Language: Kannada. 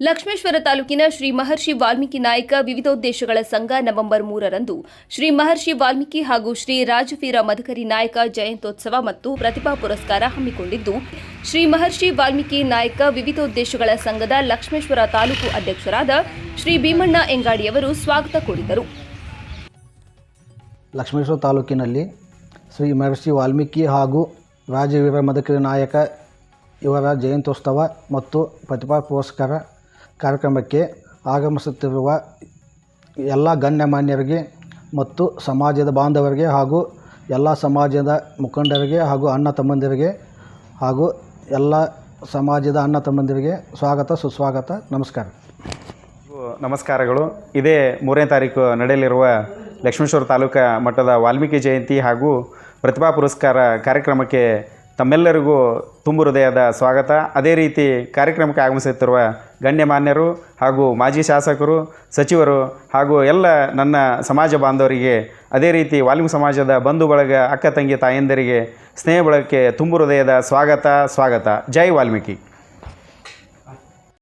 ಲಕ್ಷ್ಮೇಶ್ವರ ತಾಲೂಕಿನ ಶ್ರೀ ಮಹರ್ಷಿ ವಾಲ್ಮೀಕಿ ನಾಯಕ ವಿವಿಧೋದ್ದೇಶಗಳ ಸಂಘ ನವೆಂಬರ್ ಮೂರರಂದು ಶ್ರೀ ಮಹರ್ಷಿ ವಾಲ್ಮೀಕಿ ಹಾಗೂ ಶ್ರೀ ರಾಜವೀರ ಮಧುಕರಿ ನಾಯಕ ಜಯಂತ್ಯೋತ್ಸವ ಮತ್ತು ಪ್ರತಿಭಾ ಪುರಸ್ಕಾರ ಹಮ್ಮಿಕೊಂಡಿದ್ದು, ಶ್ರೀ ಮಹರ್ಷಿ ವಾಲ್ಮೀಕಿ ನಾಯಕ ವಿವಿಧೋದ್ದೇಶಗಳ ಸಂಘದ ಲಕ್ಷ್ಮೇಶ್ವರ ತಾಲೂಕು ಅಧ್ಯಕ್ಷರಾದ ಶ್ರೀ ಭೀಮಣ್ಣ ಎಂಗಾಡಿಯವರು ಸ್ವಾಗತ ಕೋರಿದರು. ಲಕ್ಷ್ಮೇಶ್ವರ ತಾಲೂಕಿನಲ್ಲಿ ಶ್ರೀ ಮಹರ್ಷಿ ವಾಲ್ಮೀಕಿ ಹಾಗೂ ರಾಜವೀರ ಮಧುಕರಿ ನಾಯಕ ಇವರ ಜಯಂತ್ಯೋತ್ಸವ ಮತ್ತು ಪ್ರತಿಭಾ ಪುರಸ್ಕಾರ ಕಾರ್ಯಕ್ರಮಕ್ಕೆ ಆಗಮಿಸುತ್ತಿರುವ ಎಲ್ಲ ಗಣ್ಯಮಾನ್ಯರಿಗೆ ಮತ್ತು ಸಮಾಜದ ಬಾಂಧವರಿಗೆ ಹಾಗೂ ಎಲ್ಲ ಸಮಾಜದ ಮುಖಂಡರಿಗೆ ಹಾಗೂ ಅಣ್ಣ ತಮ್ಮಂದಿರಿಗೆ ಹಾಗೂ ಎಲ್ಲ ಸಮಾಜದ ಅಣ್ಣ ತಮ್ಮಂದಿರಿಗೆ ಸ್ವಾಗತ, ಸುಸ್ವಾಗತ, ನಮಸ್ಕಾರ. ನಮಸ್ಕಾರಗಳು. ಇದೇ ಮೂರನೇ ತಾರೀಕು ನಡೆಯಲಿರುವ ಲಕ್ಷ್ಮೇಶ್ವರ ತಾಲೂಕಾ ಮಟ್ಟದ ವಾಲ್ಮೀಕಿ ಜಯಂತಿ ಹಾಗೂ ಪ್ರತಿಭಾ ಪುರಸ್ಕಾರ ಕಾರ್ಯಕ್ರಮಕ್ಕೆ ತಮ್ಮೆಲ್ಲರಿಗೂ ತುಂಬು ಹೃದಯದ ಸ್ವಾಗತ. ಅದೇ ರೀತಿ ಕಾರ್ಯಕ್ರಮಕ್ಕೆ ಆಗಮಿಸುತ್ತಿರುವ ಗಣ್ಯಮಾನ್ಯರು ಹಾಗೂ ಮಾಜಿ ಶಾಸಕರು, ಸಚಿವರು ಹಾಗೂ ಎಲ್ಲ ನನ್ನ ಸಮಾಜ ಬಾಂಧವರಿಗೆ, ಅದೇ ರೀತಿ ವಾಲ್ಮೀಕಿ ಸಮಾಜದ ಬಂಧು ಬಳಗ, ಅಕ್ಕ ತಂಗಿ, ತಾಯಂದರಿಗೆ ಸ್ನೇಹ ಬಳಗಕ್ಕೆ ತುಂಬು ಹೃದಯದ ಸ್ವಾಗತ ಸ್ವಾಗತ. ಜೈ ವಾಲ್ಮೀಕಿ.